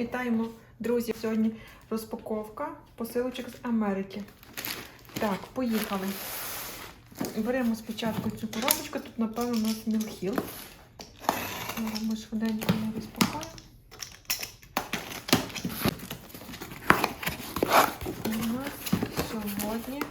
Вітаємо, друзі! Сьогодні розпаковка посилочок з Америки. Так, поїхали. Беремо спочатку цю коробочку. Тут, напевно, у нас Мілхіл. Ми швиденько не розпакуємо. У нас сьогодні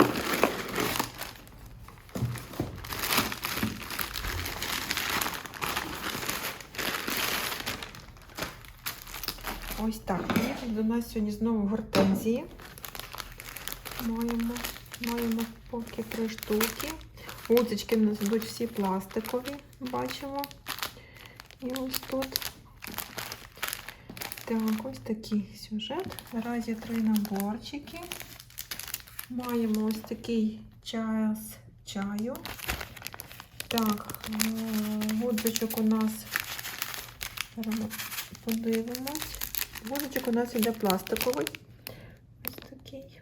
Ось так. До нас сьогодні знову гортензії. Маємо, маємо поки три штуки. Гудзички в нас йдуть всі пластикові, бачимо. І ось тут. Так, ось такий сюжет. Наразі три наборчики. Маємо ось такий час чаю. Так, е, гудзичок у нас. Подивимось. Гудзичок у нас іде пластиковий. Ось такий.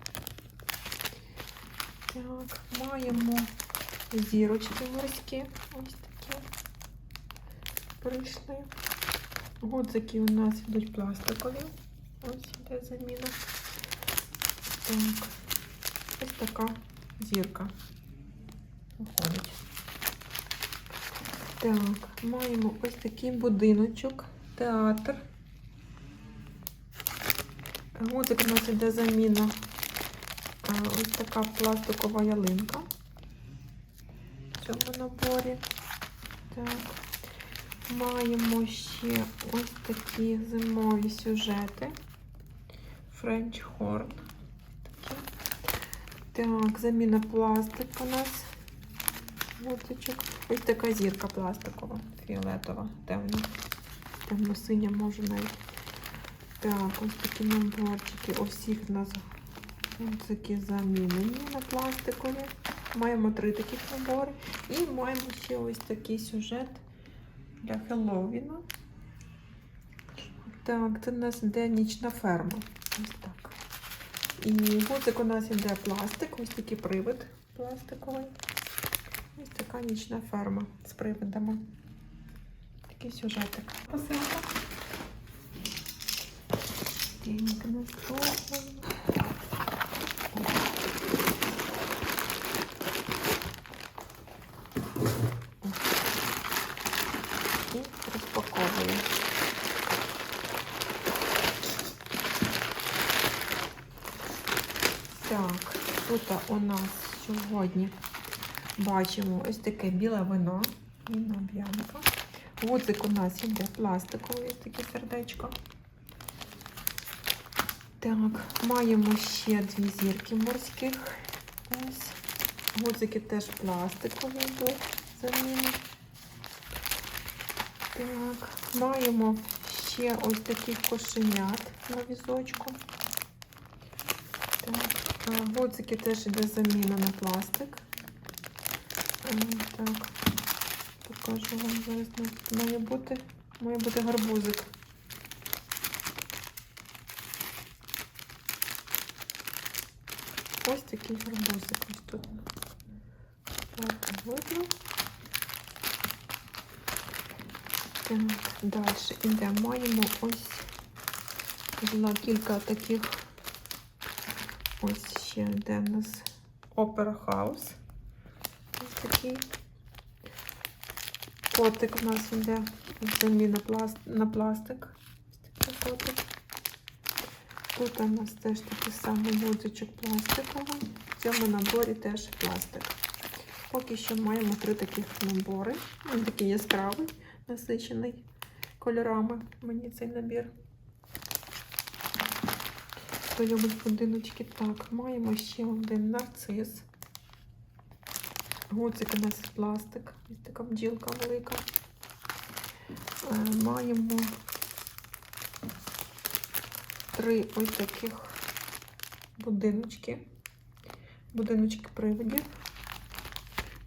Так, маємо зірочки морські. Ось такі. Прийшли. Гудзики у нас йдуть пластикові. Ось іде заміна. Так, ось така зірка виходить. Так, маємо ось такий будиночок, театр. Гудзик у нас іде заміна. Ось така пластикова ялинка в цьому наборі. Так. Маємо ще ось такі зимові сюжети. French Horn. Так, заміна пластик у нас. Гудзичок. Ось така зірка пластикова, фіолетова, темна. Темно-синя може навіть. Так, ось такі наборчики. У всіх нас такі замінені на пластикові. Маємо три таких набори. І маємо ще ось такий сюжет для Хеллоуіна. Так, це у нас йде нічна ферма. Ось так. І гудзик у нас йде пластик, ось такий привид пластиковий. Ось така нічна ферма з привидами. Такий сюжетик. Посилка. Так, наступний. І розпаковую. Так, тут у нас сьогодні бачимо ось таке біле вино. Віно б'янка. Гудзик у нас іде пластиковий, таке сердечко. Так, маємо ще дві зірки морських. Ось. Гудзики теж пластикові йдуть заміни. Так, маємо ще ось таких кошенят на візочку. Так, гудзики теж йде заміна на пластик. Так, покажу вам зараз. Має бути, має бути гарбузик. Ось такий гарбузик ось тут. Видно. Так, далі йдемо. Маємо ось взяла кілька таких. Ось ще йде у нас Opera House. Ось такий. Котик у нас йде заміна пласт... на пластик. Тут у нас теж такий самий гудзичок пластиковий. В цьому наборі теж пластик. Поки що маємо три таких набори. Він такий яскравий, насичений кольорами. Мені цей набір. Хто любить будиночки, так, маємо ще один нарцис. Гудзик у нас пластик. Ось така бджілка велика. Е, Маємо три ось таких будиночки. Будиночки привидів.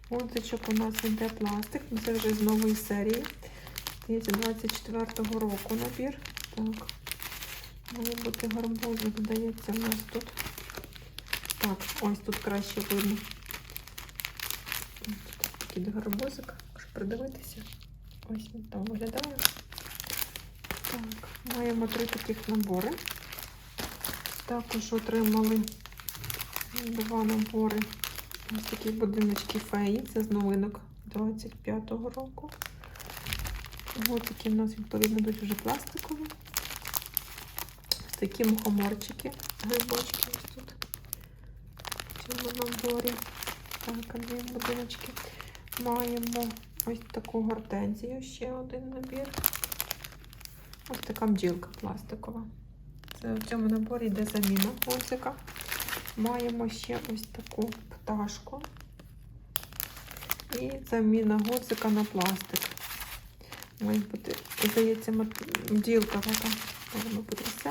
Гудзичок у нас йде пластик. Ну, Це вже з нової серії. Здається, 24-го року набір. Так. Має бути гарбузик, здається, у нас тут. Так, ось тут краще видно. Тут такий гарбузик. Можу придивитися. Ось він там виглядає. Так, маємо три таких набори. Також отримали два набори. Ось такі будиночки феї. Це з новинок 25-го року. Ось такі в нас відповідно йдуть вже пластикові. Ось такі мухоморчики, грибочки ось тут. В цьому наборі. Так, дві будиночки. Маємо ось таку гортензію, ще один набір. Ось така бджілка пластикова. В цьому наборі йде заміна гудзика. Маємо ще ось таку пташку. І заміна гудзика на пластик. Має бути, здається, бджілка така. Можемо потрясти.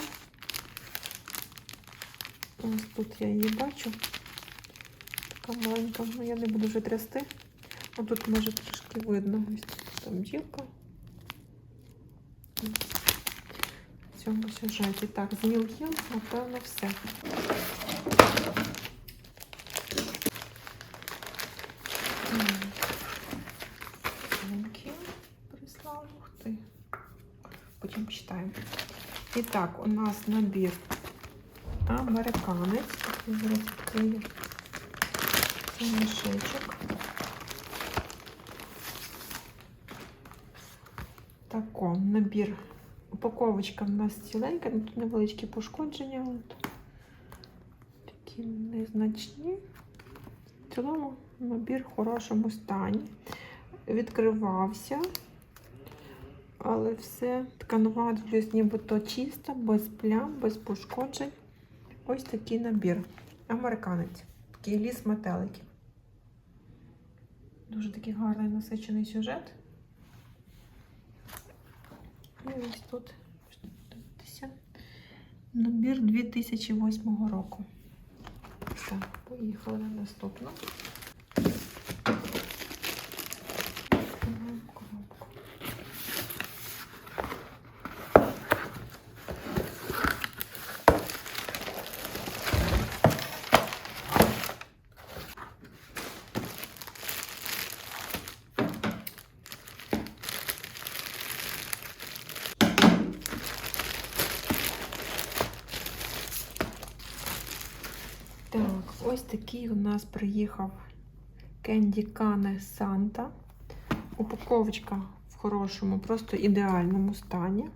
Ось тут я її бачу. Така маленька, ну я не буду вже трясти. А тут може трошки видно. Ось там бджілка. Цьому сюжеті. Так, з Мілхіл, напевно, все. Прислав. Потім читаємо. І так, у нас набір американець. Зараз відкрию цей мішечок. Тако, набір. Упаковочка в нас ціленька, ну, тут невеличкі пошкодження. От. Такі незначні. В цілому набір в хорошому стані. Відкривався, але все тканова дивлюсь, нібито чиста, без плям, без пошкоджень. Ось такий набір. Американець. Такий ліс метеликів. Дуже такий гарний насичений сюжет. І ось тут дивіться, набір 2008 року. Так, поїхали на наступну. Так, ось такий у нас приїхав Candy Cane Santa. Упаковочка в хорошому, просто ідеальному стані.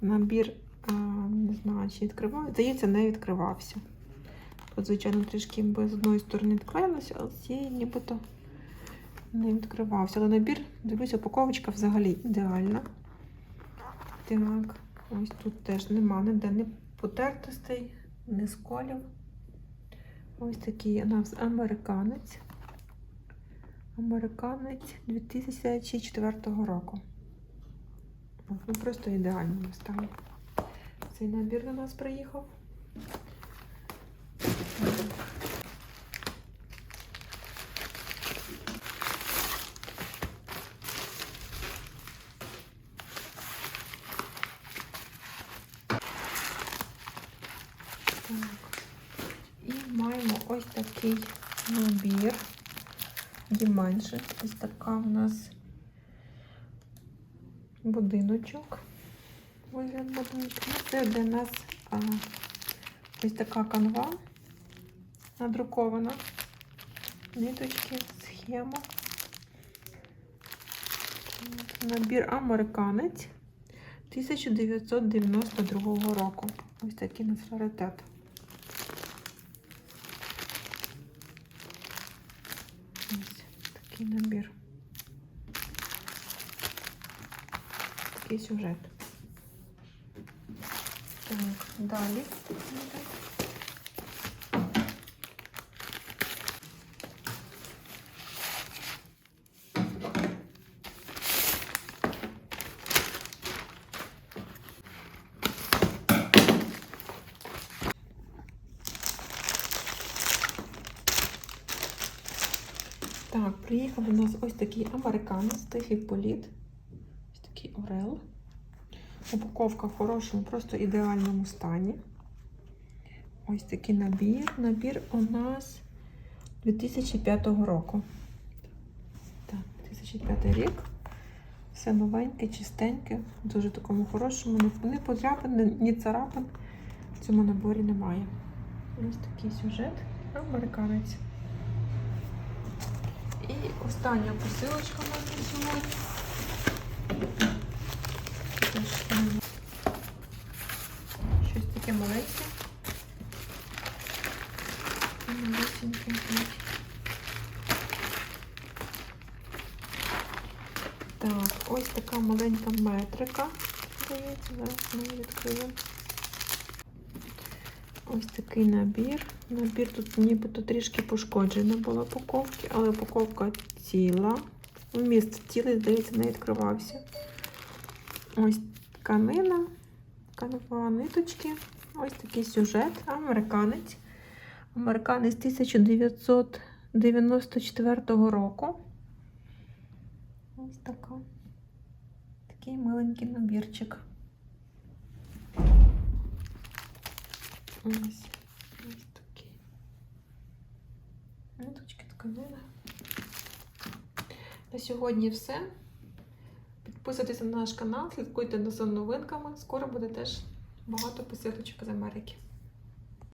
Набір, а, не знаю, чи відкриваю. Здається, не відкривався. Тут, звичайно, трішки би з одної сторони відклеїлося, а з цієї нібито не відкривався. Але набір, дивлюся, упаковочка взагалі ідеальна. Так, ось тут теж нема ніде не потертостей, не сколів. Ось такий у нас американець. Американець 2004 року. Ну, просто ідеально стані. Цей набір до нас приїхав. Так. Маємо ось такий набір. Діменши. Ось така у нас будиночок. Вигляд будиночка. Ну, Це для нас а, ось така канва надрукована. Ниточки, схема. Набір американець 1992 року. Ось такий у нас раритет. Ось такий набір. Такий сюжет. Так, далі. Так, приїхав у нас ось такий американець, тихий політ. Ось такий орел. Упаковка в хорошому, просто ідеальному стані. Ось такий набір. Набір у нас 2005 року. Так, 2005 рік. Все новеньке, чистеньке, дуже такому хорошому, ні подряпин, ні царапин в цьому наборі немає. Ось такий сюжет. Американець. Остання посилочка на сьогодні. Щось таке маленьке. Так, ось така маленька метрика. Здається, зараз ми її відкриємо. Ось такий набір. Набір тут нібито трішки пошкоджена була упаковки, але упаковка ціла. Вміст цілий, здається, не відкривався. Ось тканина, канва ниточки. Ось такий сюжет. Американець. Американець 1994 року. Ось така. Такий миленький набірчик. Ось, ось такий. Ниточки тканина. На сьогодні все. Підписуйтесь на наш канал, слідкуйте за новинками. Скоро буде теж багато посилочок з Америки.